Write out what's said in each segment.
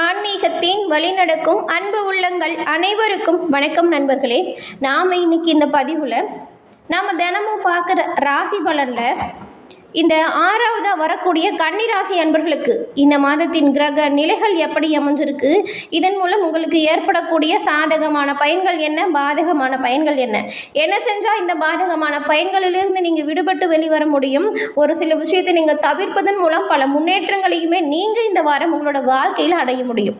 ஆன்மீகத்தின் வழிநடக்கும் அன்பு உள்ளங்கள் அனைவருக்கும் வணக்கம் நண்பர்களே. நாம் இன்னைக்கு இந்த பதிவில் நாம் தினமும் பார்க்குற ராசி பலனில் இந்த ஆறாவதாக வரக்கூடிய கன்னிராசி அன்பர்களுக்கு இந்த மாதத்தின் கிரக நிலைகள் எப்படி அமைஞ்சிருக்கு? இதன் மூலம் உங்களுக்கு ஏற்படக்கூடிய சாதகமான பயன்கள் என்ன? பாதகமான பயன்கள் என்ன? என்ன செஞ்சால் இந்த பாதகமான பயன்களிலிருந்து நீங்கள் விடுபட்டு வெளிவர முடியும்? ஒரு சில விஷயத்தை நீங்கள் தவிர்ப்பதன் மூலம் பல முன்னேற்றங்களையுமே நீங்கள் இந்த வாரம் உங்களோட வாழ்க்கையில் அடைய முடியும்.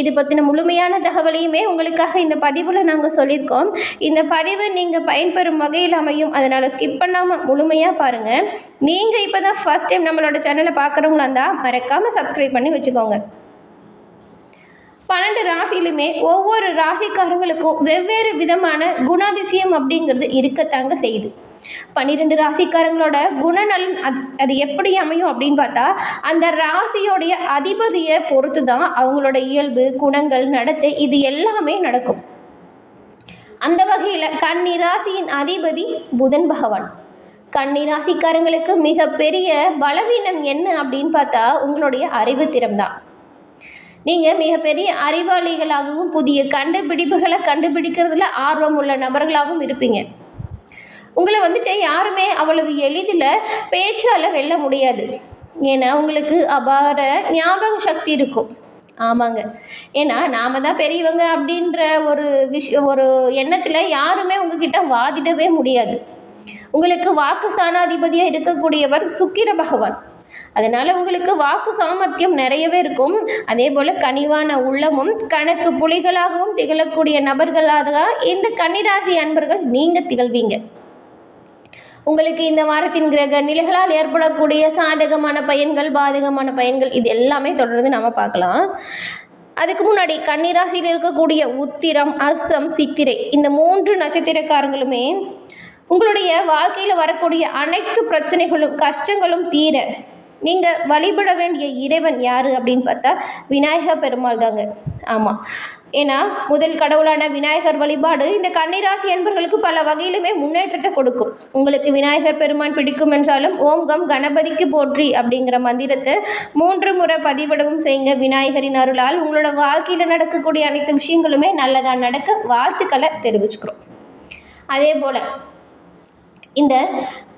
இது பற்றின முழுமையான தகவலையுமே உங்களுக்காக இந்த பதிவில் நாங்கள் சொல்லியிருக்கோம். இந்த பதிவு நீங்கள் பயன்பெறும் வகையில் அமையும். அதனால் ஸ்கிப் பண்ணாமல் முழுமையாக பாருங்கள் நீ நீங்கள் இப்போ தான் ஃபஸ்ட் டைம் நம்மளோட சேனலை பார்க்குறவங்களா இருந்தால் மறக்காமல் சப்ஸ்கிரைப் பண்ணி வச்சுக்கோங்க. பன்னெண்டு ராசியிலுமே ஒவ்வொரு ராசிக்காரங்களுக்கும் வெவ்வேறு விதமான குணாதிசயம் அப்படிங்கிறது இருக்கத்தாங்க செய்யுது. பன்னிரெண்டு ராசிக்காரங்களோட குணநலன் அது அது எப்படி அமையும் அப்படின்னு பார்த்தா அந்த ராசியோடைய அதிபதியை பொறுத்து தான் அவங்களோட இயல்பு குணங்கள் நடத்தை இது எல்லாமே நடக்கும். அந்த வகையில் கன்னி ராசியின் அதிபதி புதன் பகவான். கன்னி ராசிக்காரங்களுக்கு மிகப்பெரிய பலவீனம் என்ன அப்படின்னு பார்த்தா உங்களுடைய அறிவு திறம்தான். நீங்கள் மிகப்பெரிய அறிவாளிகளாகவும் புதிய கண்டுபிடிப்புகளை கண்டுபிடிக்கிறதுல ஆர்வம் உள்ள நபர்களாகவும் இருப்பீங்க. உங்களை வந்துட்டு யாருமே அவ்வளவு எளிதில் பேச்சால் வெல்ல முடியாது. ஏன்னா உங்களுக்கு அபார ஞாபக சக்தி இருக்கும். ஆமாங்க. ஏன்னா நாம தான் பெரியவங்க அப்படின்ற ஒரு விஷ ஒரு எண்ணத்தில் யாருமே உங்ககிட்ட வாதிடவே முடியாது. உங்களுக்கு வாக்கு ஸ்தானாதிபதியாக இருக்கக்கூடியவர் சுக்கிர பகவான். அதனால உங்களுக்கு வாக்கு சாமர்த்தியம் நிறையவே இருக்கும். அதே போல் கனிவான உள்ளமும் கணக்கு புலிகளாகவும் திகழக்கூடிய நபர்களாக இந்த கன்னிராசி அன்பர்கள் நீங்கள் திகழ்வீங்க. உங்களுக்கு இந்த வாரத்தின் கிரக நிலைகளால் ஏற்படக்கூடிய சாதகமான பயன்கள் பாதகமான பயன்கள் இது எல்லாமே தொடர்ந்து நாம பார்க்கலாம். அதுக்கு முன்னாடி கன்னிராசியில் இருக்கக்கூடிய உத்திரம் அஸ்ஸம் சித்திரை இந்த மூன்று நட்சத்திரக்காரங்களுமே உங்களுடைய வாழ்க்கையில் வரக்கூடிய அனைத்து பிரச்சனைகளும் கஷ்டங்களும் தீர நீங்கள் வழிபட வேண்டிய இறைவன் யார் அப்படின்னு பார்த்தா விநாயக பெருமாள் தாங்க. ஆமாம் ஏன்னா முதல் கடவுளான விநாயகர் வழிபாடு இந்த கன்னிராசி என்பர்களுக்கு பல வகையிலுமே முன்னேற்றத்தை கொடுக்கும். உங்களுக்கு விநாயகர் பெருமான் பிடிக்கும் என்றாலும் ஓம் கம் கணபதிக்கு போற்றி அப்படிங்கிற மந்திரத்தை மூன்று முறை பதிவிடவும் செய்யுங்க. விநாயகரின் அருளால் உங்களோட வாழ்க்கையில் நடக்கக்கூடிய அனைத்து விஷயங்களுமே நல்லதாக நடக்க வாழ்த்துக்களை தெரிவிச்சுக்கிறோம். அதே போல் இந்த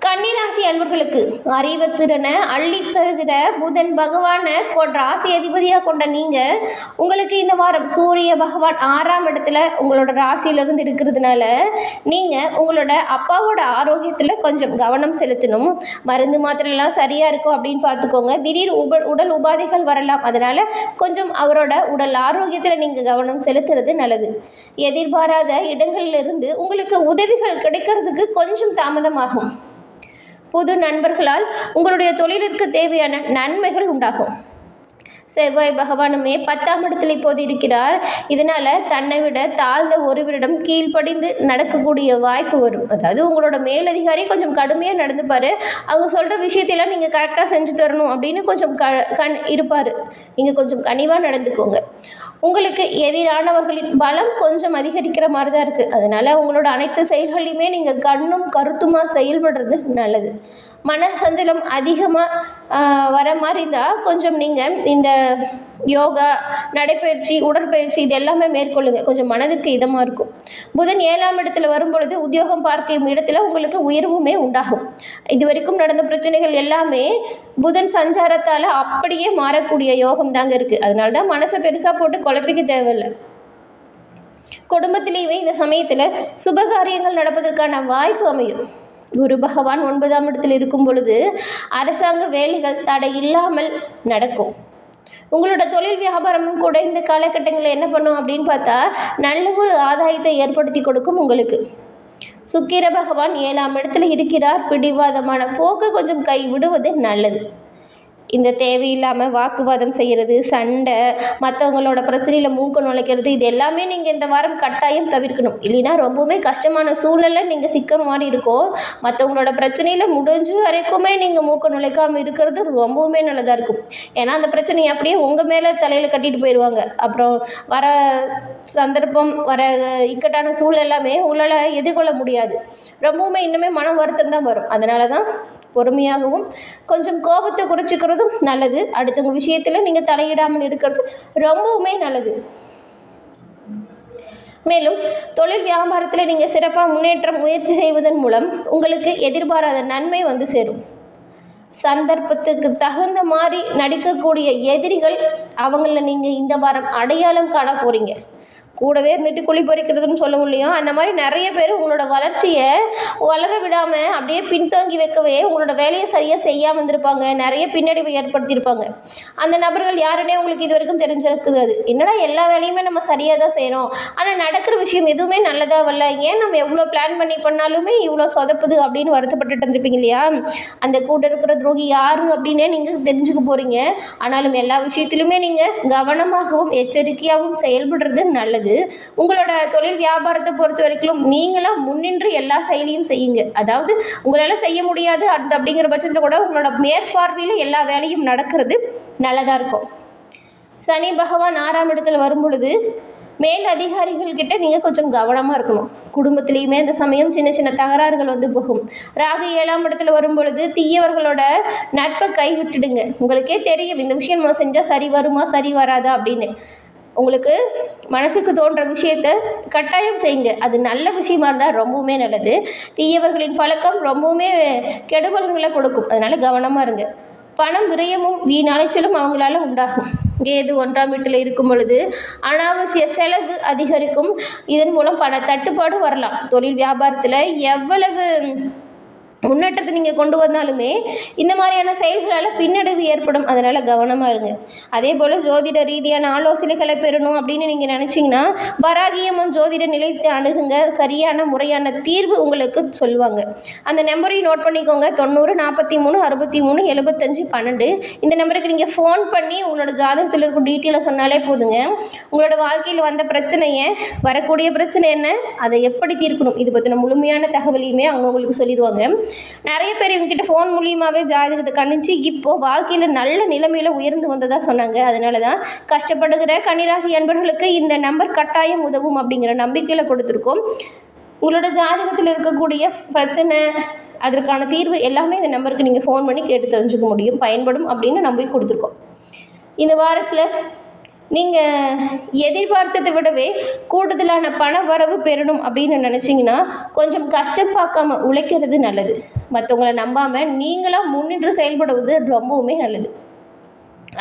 கன்னிராசி அன்பர்களுக்கு அறிவுத்திறனை அள்ளி தருகிற புதன் பகவானை ராசி அதிபதியாக கொண்ட நீங்கள் உங்களுக்கு இந்த வாரம் சூரிய பகவான் ஆறாம் இடத்துல உங்களோட ராசியிலிருந்து இருக்கிறதுனால நீங்கள் உங்களோட அப்பாவோட ஆரோக்கியத்தில் கொஞ்சம் கவனம் செலுத்தணும். மருந்து மாத்திரைலாம் சரியாக இருக்கும் அப்படின்னு பார்த்துக்கோங்க. திடீர் உப உடல் உபாதைகள் வரலாம். அதனால் கொஞ்சம் அவரோட உடல் ஆரோக்கியத்தில் நீங்கள் கவனம் செலுத்துறது நல்லது. எதிர்பாராத இடங்களிலிருந்து உங்களுக்கு உதவிகள் கிடைக்கிறதுக்கு கொஞ்சம் தாமதமாகும். புது நண்பர்களால் உங்களுடைய தொழிலிற்கு தேவையான நன்மைகள் உண்டாகும். செவ்வாய் பகவானுமே பத்தாம் இடத்தில் இப்போது இருக்கிறார் இதனால் தன்னை விட தாழ்ந்த ஒருவரிடம் கீழ்ப்படிந்து நடக்கக்கூடிய வாய்ப்பு வரும். அதாவது உங்களோட மேலதிகாரி கொஞ்சம் கடுமையாக நடந்துப்பார். அவங்க சொல்கிற விஷயத்தையெல்லாம் நீங்கள் கரெக்டாக செஞ்சு தரணும் அப்படின்னு கொஞ்சம் க கண் இருப்பார். நீங்கள் கொஞ்சம் கனிவாக நடந்துக்கோங்க. உங்களுக்கு எதிரானவர்களின் பலம் கொஞ்சம் அதிகரிக்கிற மாதிரி தான் இருக்குது அதனால் உங்களோட அனைத்து செயல்களையுமே நீங்கள் கண்ணும் கருத்துமாக செயல்படுறது நல்லது. மன சஞ்சலம் அதிகமாக வர மாதிரி இருந்தால் கொஞ்சம் நீங்கள் இந்த யோகா நடைப்பயிற்சி உடற்பயிற்சி இது எல்லாமே மேற்கொள்ளுங்க. கொஞ்சம் மனதிற்கு இதமாக இருக்கும். புதன் ஏழாம் இடத்துல வரும் பொழுது உத்தியோகம் பார்க்கும் இடத்துல உங்களுக்கு உயர்வுமே உண்டாகும். இது வரைக்கும் நடந்த பிரச்சனைகள் எல்லாமே புதன் சஞ்சாரத்தால் அப்படியே மாறக்கூடிய யோகம் தாங்க இருக்குது அதனால தான் மனசை பெருசாக போட்டு குழப்பிக்க தேவையில்லை. குடும்பத்திலேயுமே இந்த சமயத்தில் சுபகாரியங்கள் நடப்பதற்கான வாய்ப்பு அமையும். குரு பகவான் ஒன்பதாம் இடத்தில் இருக்கும் பொழுது அரசாங்க வேலைகள் தடை இல்லாமல் நடக்கும். உங்களோட தொழில் வியாபாரமும் கூட இந்த காலகட்டங்களில் என்ன பண்ணும் அப்படின்னு பார்த்தா நல்ல ஒரு ஆதாயத்தை ஏற்படுத்தி கொடுக்கும் உங்களுக்கு. சுக்கிர பகவான் ஏழாம் இடத்துல இருக்கிறார். பிடிவாதமான போக்கு கொஞ்சம் கை விடுவது நல்லது. இந்த தேவையில்லாமல் வாக்குவாதம் செய்கிறது சண்டை மற்றவங்களோட பிரச்சனையில் மூக்க நுழைக்கிறது இது எல்லாமே நீங்கள் இந்த வாரம் கட்டாயம் தவிர்க்கணும். இல்லைன்னா ரொம்பவுமே கஷ்டமான சூழ்நிலை நீங்கள் சிக்கிற மாதிரி இருக்கும். மற்றவங்களோட பிரச்சனையில் முடிஞ்ச வரைக்குமே நீங்கள் மூக்க நுழைக்காமல் இருக்கிறது ரொம்பவுமே நல்லதாக இருக்கும். ஏன்னா அந்த பிரச்சனையை அப்படியே உங்கள் மேலே தலையில் கட்டிட்டு போயிடுவாங்க அப்புறம் வர சந்தர்ப்பம் வர இக்கட்டான சூழல் எல்லாமே உங்களால் எதிர்கொள்ள முடியாது. ரொம்பவுமே இன்னுமே மன வருத்தம் தான் வரும். அதனால தான் பொறுமையாகவும் கொஞ்சம் கோபத்தை குறைச்சிக்கிறதும் நல்லது. அடுத்தவங்க விஷயத்தில் நீங்கள் தலையிடாமல் இருக்கிறது ரொம்பவுமே நல்லது. மேலும் தொழில் வியாபாரத்தில் நீங்கள் சிறப்பாக முன்னேற்றம் முயற்சி செய்வதன் மூலம் உங்களுக்கு எதிர்பாராத நன்மை வந்து சேரும். சந்தர்ப்பத்துக்கு தகுந்த மாதிரி நடிக்கக்கூடிய எதிரிகள் அவங்கள நீங்கள் இந்த வாரம் அடையாளம் காண போகிறீங்க கூடவே இருந்துட்டு குழி பறிக்கிறதுன்னு சொல்ல முடியும். அந்த மாதிரி நிறைய பேர் உங்களோட வளர்ச்சியை வளர விடாமல் அப்படியே பின்தங்கி வைக்கவே உங்களோட வேலையை சரியாக செய்யாமல் இருந்திருப்பாங்க. நிறைய பின்னடைவை ஏற்படுத்தியிருப்பாங்க. அந்த நபர்கள் யாருன்னே உங்களுக்கு இது வரைக்கும் தெரிஞ்சிருக்குது. என்னடா எல்லா வேலையுமே நம்ம சரியாக தான் செய்கிறோம் ஆனால் நடக்கிற விஷயம் எதுவுமே நல்லதா வரல. ஏன் நம்ம எவ்வளோ பிளான் பண்ணி பண்ணாலுமே இவ்வளோ சொதப்புது அப்படின்னு வருத்தப்பட்டுட்டு இருந்திருப்பீங்க இல்லையா? அந்த கூட இருக்கிற துரோகி யாரு அப்படின்னே நீங்கள் தெரிஞ்சுக்க போகிறீங்க ஆனாலும் எல்லா விஷயத்திலுமே நீங்கள் கவனமாகவும் எச்சரிக்கையாகவும் செயல்படுறது நல்லது. உங்களோட தொழில் வியாபாரத்தை பொறுத்த வரைக்கும் நீங்களாம் முன்னின்று எல்லா செயலையும் செய்யுங்க. அதாவது உங்களால் செய்ய முடியாது அந்த அப்படிங்கிற பட்சத்தில் கூட உங்களோட மேற்பார்வையில் எல்லா வேலையும் நடக்கிறது நல்லதாக இருக்கும். சனி பகவான் ஆறாம் இடத்துல வரும் பொழுது மேல் அதிகாரிகள் கிட்ட நீங்கள் கொஞ்சம் கவனமாக இருக்கணும். குடும்பத்திலையுமே அந்த சமயம் சின்ன சின்ன தகராறுகள் வந்து போகும். ராகு ஏழாம் இடத்துல வரும் பொழுது தீயவர்களோட நட்பை கைவிட்டுடுங்க. உங்களுக்கே தெரியும் இந்த விஷயம் நம்ம செஞ்சால் சரி வருமா சரி வராதா அப்படின்னு. உங்களுக்கு மனசுக்கு தோன்ற விஷயத்த கட்டாயம் செய்யுங்க. அது நல்ல விஷயமா இருந்தால் ரொம்பவுமே நல்லது. தீயவர்களின் பழக்கம் ரொம்பவுமே கெடுபல்களை கொடுக்கும். அதனால கவனமாக இருங்க. பணம் விரயமும் வீணலைச்சலும் அவங்களால உண்டாகும். கேது ஒன்றாம் வீட்டில் இருக்கும் பொழுது அனாவசிய செலவு அதிகரிக்கும். இதன் மூலம் பண தட்டுப்பாடு வரலாம். தொழில் வியாபாரத்தில் எவ்வளவு முன்னேற்றத்தை நீங்கள் கொண்டு வந்தாலுமே இந்த மாதிரியான செயல்களால் பின்னடைவு ஏற்படும். அதனால் கவனமாக இருங்க. அதே போல் ஜோதிட ரீதியான ஆலோசனைகளை பெறணும் அப்படின்னு நீங்கள் நினச்சிங்கன்னா வராகியம்மன் ஜோதிட நிலையத்தை அணுகுங்க. சரியான முறையான தீர்வு உங்களுக்கு சொல்லுவாங்க. அந்த நம்பரையும் நோட் பண்ணிக்கோங்க. தொண்ணூறு நாற்பத்தி மூணு அறுபத்தி மூணு எழுபத்தஞ்சு பன்னெண்டு. இந்த நம்பருக்கு நீங்கள் ஃபோன் பண்ணி உங்களோட ஜாதகத்தில் இருக்கும் டீட்டெயிலை சொன்னாலே போதுங்க. உங்களோட வாழ்க்கையில் வந்த பிரச்சனையை வரக்கூடிய பிரச்சனை என்ன அதை எப்படி தீர்க்கணும்? இது பற்றின முழுமையான தகவலையுமே அவங்க உங்களுக்கு சொல்லிடுவாங்க நிறைய பேர் இவங்ககிட்ட ஃபோன் மூலியமாகவே ஜாதகத்தை கணிச்சு இப்போது வாழ்க்கையில் நல்ல நிலைமையில் உயர்ந்து வந்ததாக சொன்னாங்க. அதனால தான் கஷ்டப்படுகிற கன்னிராசி அன்பர்களுக்கு இந்த நம்பர் கட்டாயம் உதவும் அப்படிங்கிற நம்பிக்கையில் கொடுத்துருக்கோம். உங்களோட ஜாதகத்தில் இருக்கக்கூடிய பிரச்சனை அதற்கான தீர்வு எல்லாமே இந்த நம்பருக்கு நீங்கள் ஃபோன் பண்ணி கேட்டு தெரிஞ்சுக்க முடியும். பயன்படும் அப்படின்னு நம்பி கொடுத்துருக்கோம். இந்த வாரத்தில் நீங்கள் எதிர்பார்த்ததை விடவே கூடுதலான பண வரவு பெறணும் அப்படின்னு நினச்சிங்கன்னா கொஞ்சம் கஷ்டம் பார்க்காம உழைக்கிறது நல்லது. மற்றவங்கள நம்பாமல் நீங்களாக முன்னின்று செயல்படுவது ரொம்பவுமே நல்லது.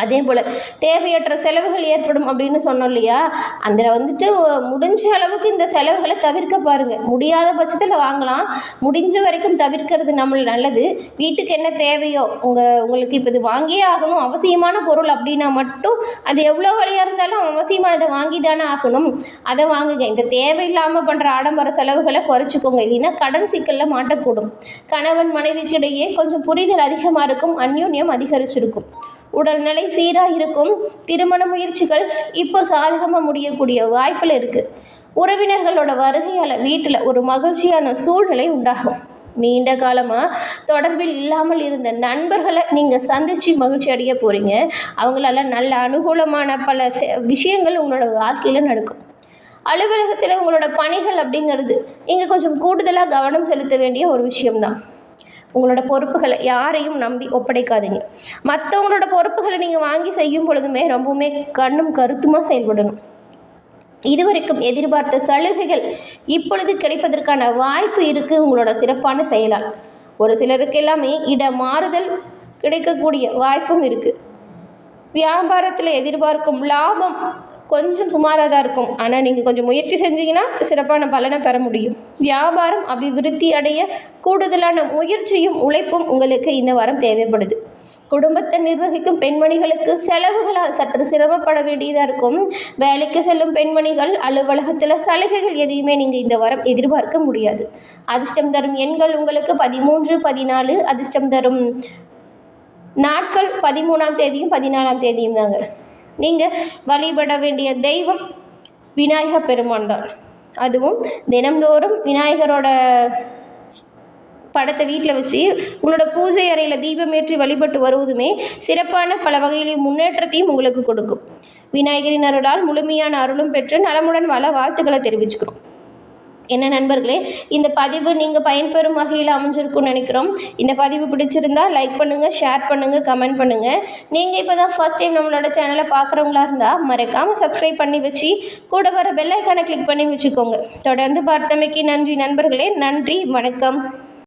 அதே போல் தேவையற்ற செலவுகள் ஏற்படும் அப்படின்னு சொன்னோம் இல்லையா? அதில் வந்துட்டு முடிஞ்ச அளவுக்கு இந்த செலவுகளை தவிர்க்க பாருங்கள் முடியாத பட்சத்தில் வாங்கலாம். முடிஞ்ச வரைக்கும் தவிர்க்கிறது நம்ம நல்லது. வீட்டுக்கு என்ன தேவையோ உங்கள் உங்களுக்கு இப்போ இது வாங்கியே ஆகணும். அவசியமான பொருள் அப்படின்னா மட்டும் அது எவ்வளோ வழியாக இருந்தாலும் அவசியமானதை வாங்கி தானே ஆகணும். அதை வாங்குங்க. இந்த தேவையில்லாமல் பண்ணுற ஆடம்பர செலவுகளை குறைச்சிக்கோங்க. இல்லைன்னா கடன் சிக்கலில் மாட்டக்கூடும். கணவன் மனைவிக்கிடையே கொஞ்சம் புரிதல் அதிகமாக இருக்கும். அந்யோன்யம் அதிகரிச்சிருக்கும். உடல்நிலை சீராக இருக்கும் திருமண முயற்சிகள் இப்போ சாதகமாக முடியக்கூடிய வாய்ப்பில் இருக்குது உறவினர்களோட வருகையால் வீட்டில் ஒரு மகிழ்ச்சியான சூழ்நிலை உண்டாகும். நீண்ட காலமாக தொடர்பில் இல்லாமல் இருந்த நண்பர்களை நீங்கள் சந்தித்து மகிழ்ச்சி அடைய போகிறீங்க அவங்களால நல்ல அனுகூலமான பல விஷயங்கள் உங்களோட வாழ்க்கையில் நடக்கும். அலுவலகத்தில் உங்களோட பணிகள் அப்படிங்கிறது நீங்கள் கொஞ்சம் கூடுதலாக கவனம் செலுத்த வேண்டிய ஒரு விஷயம்தான். உங்களோட பொறுப்புகளை யாரையும் நம்பி ஒப்படைக்காதீங்க. மற்றவங்களோட பொறுப்புகளை நீங்கள் வாங்கி செய்யும் பொழுதுமே ரொம்பவுமே கண்ணும் கருத்துமாக செயல்படணும். இதுவரைக்கும் எதிர்பார்த்த சலுகைகள் இப்பொழுது கிடைப்பதற்கான வாய்ப்பு இருக்குது உங்களோட சிறப்பான செயலால். ஒரு சிலருக்கு எல்லாமே இட மாறுதல் கிடைக்கக்கூடிய வாய்ப்பும் இருக்குது வியாபாரத்தில் எதிர்பார்க்கும் லாபம் கொஞ்சம் சுமாராக தான் இருக்கும். ஆனால் நீங்கள் கொஞ்சம் முயற்சி செஞ்சீங்கன்னா சிறப்பான பலனை பெற முடியும். வியாபாரம் அபிவிருத்தி அடைய கூடுதலான முயற்சியும் உழைப்பும் உங்களுக்கு இந்த வாரம் தேவைப்படுது. குடும்பத்தை நிர்வகிக்கும் பெண்மணிகளுக்கு செலவுகளால் சற்று சிரமப்பட வேண்டியதாக இருக்கும். வேலைக்கு செல்லும் பெண்மணிகள் அலுவலகத்தில் சலுகைகள் எதையுமே நீங்கள் இந்த வாரம் எதிர்பார்க்க முடியாது. அதிர்ஷ்டம் தரும் எண்கள் உங்களுக்கு பதிமூன்று பதினாலு அதிர்ஷ்டம் தரும் நாட்கள் பதிமூணாம் தேதியும் பதினாலாம் தேதியும் தாங்க. நீங்கள் வழிபட வேண்டிய தெய்வம் விநாயக பெருமான் தான். அதுவும் தினம்தோறும் விநாயகரோட படத்தை வீட்டில் வச்சு உங்களோட பூஜை அறையில் தீபமேற்றி வழிபட்டு வருவதுமே சிறப்பான பல வகையிலையும் முன்னேற்றத்தையும் உங்களுக்கு கொடுக்கும். விநாயகரின் அருளால் முழுமையான அருளும் பெற்று நலமுடன் வாழ வாழ்த்துக்களை தெரிவிச்சுக்கிறோம். என்ன நண்பர்களே இந்த பதிவு நீங்கள் பயன்பெறும் வகையில் அமைஞ்சிருக்கும்னு நினைக்கிறோம். இந்த பதிவு பிடிச்சிருந்தா லைக் பண்ணுங்கள் ஷேர் பண்ணுங்கள் கமெண்ட் பண்ணுங்கள் நீங்கள் இப்போ தான் ஃபஸ்ட் டைம் நம்மளோட சேனலை பார்க்குறவங்களா இருந்தால் மறக்காமல் சப்ஸ்கிரைப் பண்ணி வச்சு கூட வர பெல்லைக்கானை கிளிக் பண்ணி வச்சுக்கோங்க. தொடர்ந்து பார்த்தமைக்கு நன்றி நண்பர்களே நன்றி வணக்கம்.